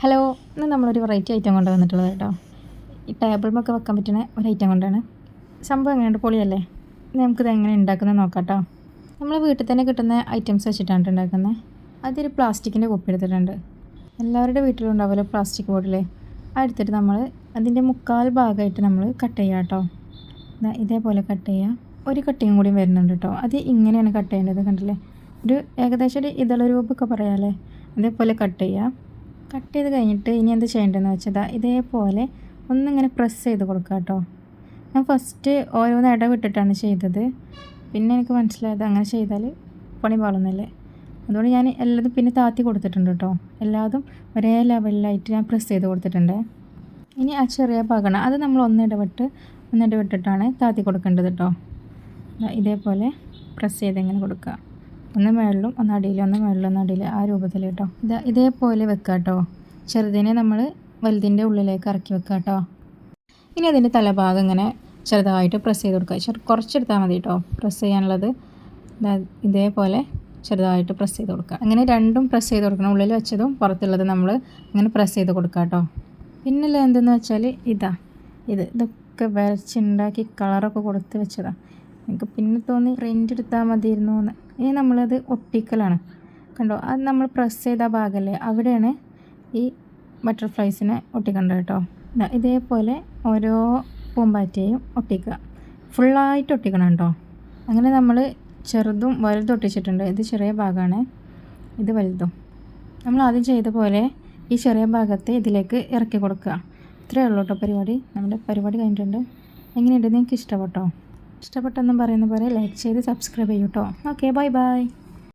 Hello ഇന്ന് നമ്മളൊരു variety item കൊണ്ട് വന്നിട്ടുള്ളത് കേട്ടോ. ഈ ടേബിളിമൊക്കെ വെക്കാൻ പറ്റുന്ന ഒരു ഐറ്റം കൊണ്ടാണ്. സംഭവം എങ്ങനെയുണ്ട്? പൊളിയല്ലേ? നമുക്കിത് എങ്ങനെ ഉണ്ടാക്കുന്നത് നോക്കാം കേട്ടോ. നമ്മൾ വീട്ടിൽ തന്നെ കിട്ടുന്ന ഐറ്റംസ് വെച്ചിട്ടാണ് ഉണ്ടാക്കുന്നത്. അതൊരു പ്ലാസ്റ്റിക്കിന്റെ കുപ്പി എടുത്തിട്ടുണ്ട്. എല്ലാവരുടെ വീട്ടിലും ഉണ്ടാവുമല്ലോ പ്ലാസ്റ്റിക് ബോട്ടിൽ എടുത്തിട്ട് നമ്മൾ അതിന്റെ മുക്കാൽ ഭാഗമായിട്ട് നമ്മൾ കട്ട് ചെയ്യുക കേട്ടോ ഇതേപോലെ കട്ട് ചെയ്യുക ഒരു കട്ടിങ് കൂടി വരുന്നുണ്ട് കേട്ടോ അത് ഇങ്ങനെയാണ് കട്ട് ചെയ്യേണ്ടത് കണ്ടില്ലേ? ഒരു ഏകദേശം ഒരു ഇതള രൂപമൊക്കെ പറയാമല്ലേ അതേപോലെ കട്ട് ചെയ്യുക കട്ട് ചെയ്ത് കഴിഞ്ഞിട്ട് ഇനി എന്ത് ചെയ്യേണ്ടതെന്ന് വെച്ചാൽ ഇതേപോലെ ഒന്നിങ്ങനെ പ്രസ് ചെയ്ത് കൊടുക്കുക കേട്ടോ ഞാൻ ഫസ്റ്റ് ഓരോന്ന് ഇടവിട്ടിട്ടാണ് ചെയ്തത്. പിന്നെ എനിക്ക് മനസ്സിലായത് അങ്ങനെ ചെയ്താൽ പണി പാളുന്നല്ലേ. അതുകൊണ്ട് ഞാൻ എല്ലാതും പിന്നെ താത്തി കൊടുത്തിട്ടുണ്ട് കേട്ടോ എല്ലാതും ഒരേ ലെവലിലായിട്ട് ഞാൻ പ്രസ് ചെയ്ത് കൊടുത്തിട്ടുണ്ട്. ഇനി ആ ചെറിയ പകണം അത് നമ്മൾ ഒന്നിടവിട്ട് ഒന്നിടവിട്ടിട്ടാണ് താത്തി കൊടുക്കേണ്ടത് കേട്ടോ ഇതേപോലെ പ്രസ് ചെയ്ത് ഇങ്ങനെ കൊടുക്കുക ഒന്ന് മേളിലും ഒന്ന് അടിയിലും ഒന്ന് മേളിലും ഒന്ന് അടിയിൽ ആ രൂപത്തിൽ കേട്ടോ. ഇതാ ഇതേപോലെ വെക്കുക കേട്ടോ. ചെറുതിനെ നമ്മൾ വലുതിന്റെ ഉള്ളിലേക്ക് ഇറക്കി വെക്കുക കേട്ടോ. ഇനി അതിന്റെ തലഭാഗം ഇങ്ങനെ ചെറുതായിട്ട് പ്രസ് ചെയ്ത് കൊടുക്കുക. ചെറു കുറച്ചെടുത്താൽ മതി കേട്ടോ. പ്രസ് ചെയ്യാനുള്ളത്. ഇതേപോലെ ചെറുതായിട്ട് പ്രസ് ചെയ്ത് കൊടുക്കുക. അങ്ങനെ രണ്ടും പ്രസ് ചെയ്ത് കൊടുക്കണം. ഉള്ളിൽ വെച്ചതും പുറത്തുള്ളത് നമ്മൾ ഇങ്ങനെ പ്രസ് ചെയ്ത് കൊടുക്കുക കേട്ടോ. പിന്നില്ല എന്തെന്ന് വെച്ചാൽ ഇതാ ഇത് ഇതൊക്കെ വരച്ചുണ്ടാക്കി കളറൊക്കെ കൊടുത്ത് വെച്ചതാണ് എനിക്ക് പിന്നെ തോന്നി പ്രിന്റ് എടുത്താൽ മതിയിരുന്നു എന്ന് ഇനി നമ്മളത് ഒട്ടിക്കലാണ് കണ്ടോ? അത് നമ്മൾ പ്രസ് ചെയ്ത ഭാഗമല്ലേ അവിടെയാണ് ഈ ബട്ടർഫ്ലൈസിനെ ഒട്ടിക്കേണ്ടത് കേട്ടോ. ഇതേപോലെ ഓരോ പൂമ്പാറ്റയും ഒട്ടിക്കുക. ഫുള്ളായിട്ട് ഒട്ടിക്കണം കേട്ടോ. അങ്ങനെ നമ്മൾ ചെറുതും വലുതും ഒട്ടിച്ചിട്ടുണ്ട്. ഇത് ചെറിയ ഭാഗമാണ്. ഇത് വലുതും. നമ്മൾ ആദ്യം ചെയ്ത പോലെ ഈ ചെറിയ ഭാഗത്തെ ഇതിലേക്ക് ഇറക്കി കൊടുക്കുക. ഇത്രയേ ഉള്ളൂ കേട്ടോ പരിപാടി. നമ്മുടെ പരിപാടി കഴിഞ്ഞിട്ടുണ്ട്. എങ്ങനെയുണ്ട്? നിങ്ങൾക്ക് ഇഷ്ടപ്പെട്ടോ? ഇഷ്ടപ്പെട്ടെന്നും പറയുന്ന പോലെ ലൈക്ക് ചെയ്ത് സബ്സ്ക്രൈബ് ചെയ്യൂട്ടോ ഓക്കെ ബൈ ബൈ